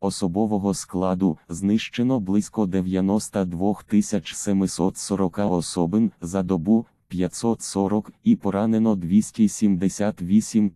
Особового складу знищено близько 92 740 особин за добу 540 і поранено 278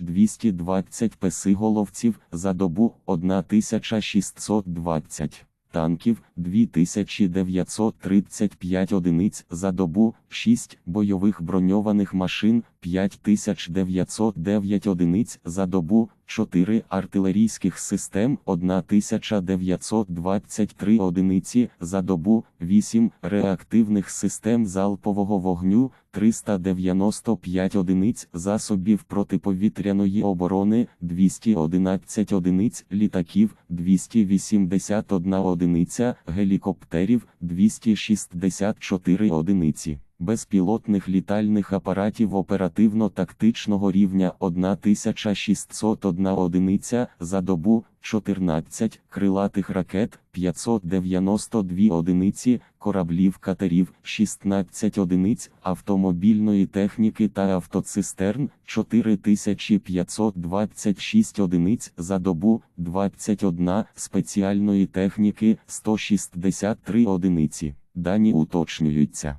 220 песиголовців за добу 1620. Танків 2935 одиниць за добу, 6 бойових броньованих машин 5909 одиниць за добу, 4 артилерійських систем 1923 одиниці за добу, 8 реактивних систем залпового вогню 395 одиниць засобів протиповітряної оборони 211 одиниць літаків 281 одиниця гелікоптерів 264 одиниці. Безпілотних літальних апаратів оперативно-тактичного рівня 1601 одиниця за добу, 14 крилатих ракет 592 одиниці, кораблів катерів 16 одиниць, автомобільної техніки та автоцистерн 4526 одиниць за добу, 21 спеціальної техніки 163 одиниці. Дані уточнюються.